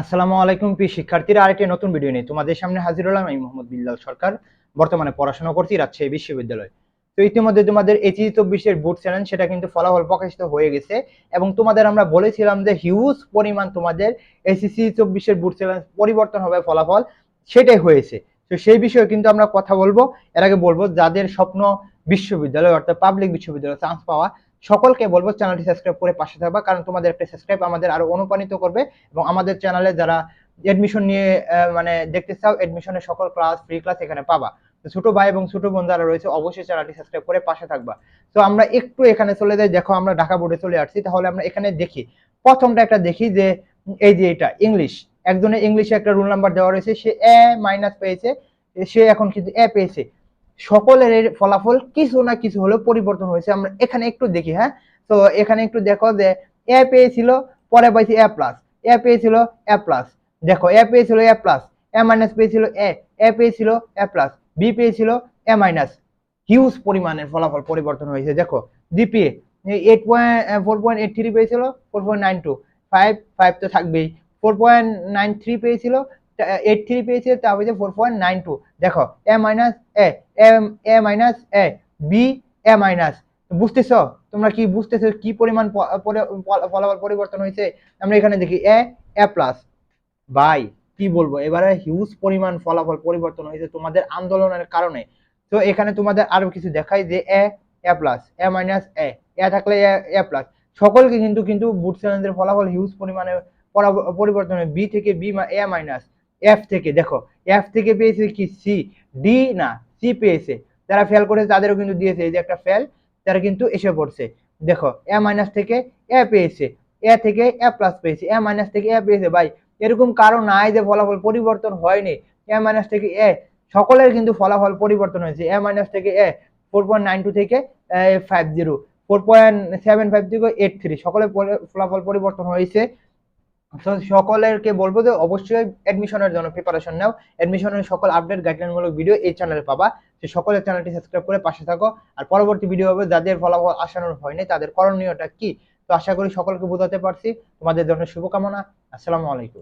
আসসালামু আলাইকুম প্রিয় শিক্ষার্থীরা, আরেকটি নতুন ভিডিও নিয়ে তোমাদের সামনে হাজির হলাম আমি মোহাম্মদ বিল্লাল সরকার। বর্তমানে পড়াশোনা করছি রাজশাহী বিশ্ববিদ্যালয়। তো ইতিমধ্যে তোমাদের এইচি চব্বিশের বোর্ড চ্যালেঞ্জ সেটা কিন্তু ফলাফল প্রকাশিত হয়ে গেছে এবং তোমাদের আমরা বলেছিলাম যে হিউজ পরিমাণ তোমাদের এসিসি চব্বিশের বোর্ড চ্যালেঞ্জ পরিবর্তন হবে, ফলাফল সেটাই হয়েছে। তো সেই বিষয়ে কিন্তু আমরা কথা বলব। এর আগে বলব, যাদের স্বপ্ন বিশ্ববিদ্যালয় অর্থাৎ পাবলিক বিশ্ববিদ্যালয়ে চান্স পাওয়া সকলকে বলব চ্যানেলটি সাবস্ক্রাইব করে পাশে থাকবা, কারণ তোমাদের একটা সাবস্ক্রাইব আমাদের আরও অনুপ্রাণিত করবে এবং আমাদের চ্যানেলে যারা এডমিশন নিয়ে মানে দেখতে চাও এডমিশনের সকল ক্লাস ফ্রি ক্লাস এখানে পাবা। তো ছোট ভাই এবং ছোট বোন যারা রয়েছে, অবশ্যই চ্যানেলটি সাবস্ক্রাইব করে পাশে থাকবা। তো আমরা একটু এখানে চলে যাই, দেখো আমরা ঢাকা বোর্ডে চলে আসছি, তাহলে আমরা এখানে দেখি। প্রথমটা একটা দেখি যে, এই যে এটা ইংলিশ একজনের ইংলিশে একটা রুল নাম্বার দেওয়া রয়েছে, সে এ মাইনাস পেয়েছে, সে এখন কিন্তু এ পেয়েছে। সকলের ফলাফল কিছু না কিছু হলেও পরিবর্তন হয়েছে। আমরা এখানে একটু দেখি হ্যাঁ? তো এখানে একটু দেখো যে এ পেয়েছিল, পরে পাইছি এ প্লাস এ পেয়েছিল এ প্লাস দেখো এ পেয়েছিল এ প্লাস এ মাইনাস পেয়েছিল এ এ পেয়েছিল এ প্লাস বি পেয়েছিল এ মাইনাস হিউজ পরিমাণের ফলাফল পরিবর্তন হয়েছে। দেখো GPA eight point four point eight three পেয়েছিল four point nine two five five তো থাকবেই। ফোর পয়েন্ট নাইন থ্রি পেয়েছিল এইট থ্রি পেয়েছিল তা হয়েছে ফোর পয়েন্ট নাইন টু দেখো A minus A A minus A B A minus বুঝতেছ? তোমরা কি বুঝতেছো কি পরিমাণ ফলাফল পরিবর্তন হয়েছে? আমরা এখানে দেখি এ এ প্লাস বাই কি বলব? এবারে হিউজ পরিমাণ ফলাফল পরিবর্তন হয়েছে তোমাদের আন্দোলনের কারণে। তো এখানে তোমাদের আরও কিছু দেখাই যে এ এ প্লাস এ মাইনাস এ এ থাকলে এ প্লাস সকলকে কিন্তু কিন্তু বুট চ্যালেঞ্জের ফলাফল হিউজ পরিমাণে পরিবর্তন হয়। বি থেকে বি এ মাইনাস এফ থেকে, দেখো এফ থেকে পেয়েছে কি? সি ডি না সি পেয়েছে। যারা ফেল করেছে, তাদেরও কিন্তু দিয়েছে। এই যে একটা ফেল তারা কিন্তু এসে পড়ছে। দেখো এ মাইনাস থেকে এ পেয়েছে। এ থেকে এ প্লাস পেয়েছে। এ মাইনাস থেকে এ পেয়েছে। ভাই, এরকম কারণ নাই যে ফলাফল পরিবর্তন হয়নি। এ মাইনাস থেকে এ সকলের কিন্তু ফলাফল পরিবর্তন হয়েছে। এ মাইনাস থেকে A four point nine two থেকে five zero four point seven five থেকে এইট থ্রি সকলের ফলাফল পরিবর্তন হয়েছে। তো সকলেরকে বলব যে অবশ্যই অ্যাডমিশনের জন্য প্রিপারেশন নাও। অ্যাডমিশনের সকল আপডেট গাইডলাইনমূলক ভিডিও এই চ্যানেলে পাবা। তো সকলের চ্যানেলটি সাবস্ক্রাইব করে পাশে থাকো। আর পরবর্তী ভিডিও হবে, যাদের ফলাফল আসানোর হয়নি তাদের করণীয়টা কি? তো আশা করি সকলকে বোঝাতে পারছি। তোমাদের জন্য শুভকামনা। আসসালামু আলাইকুম।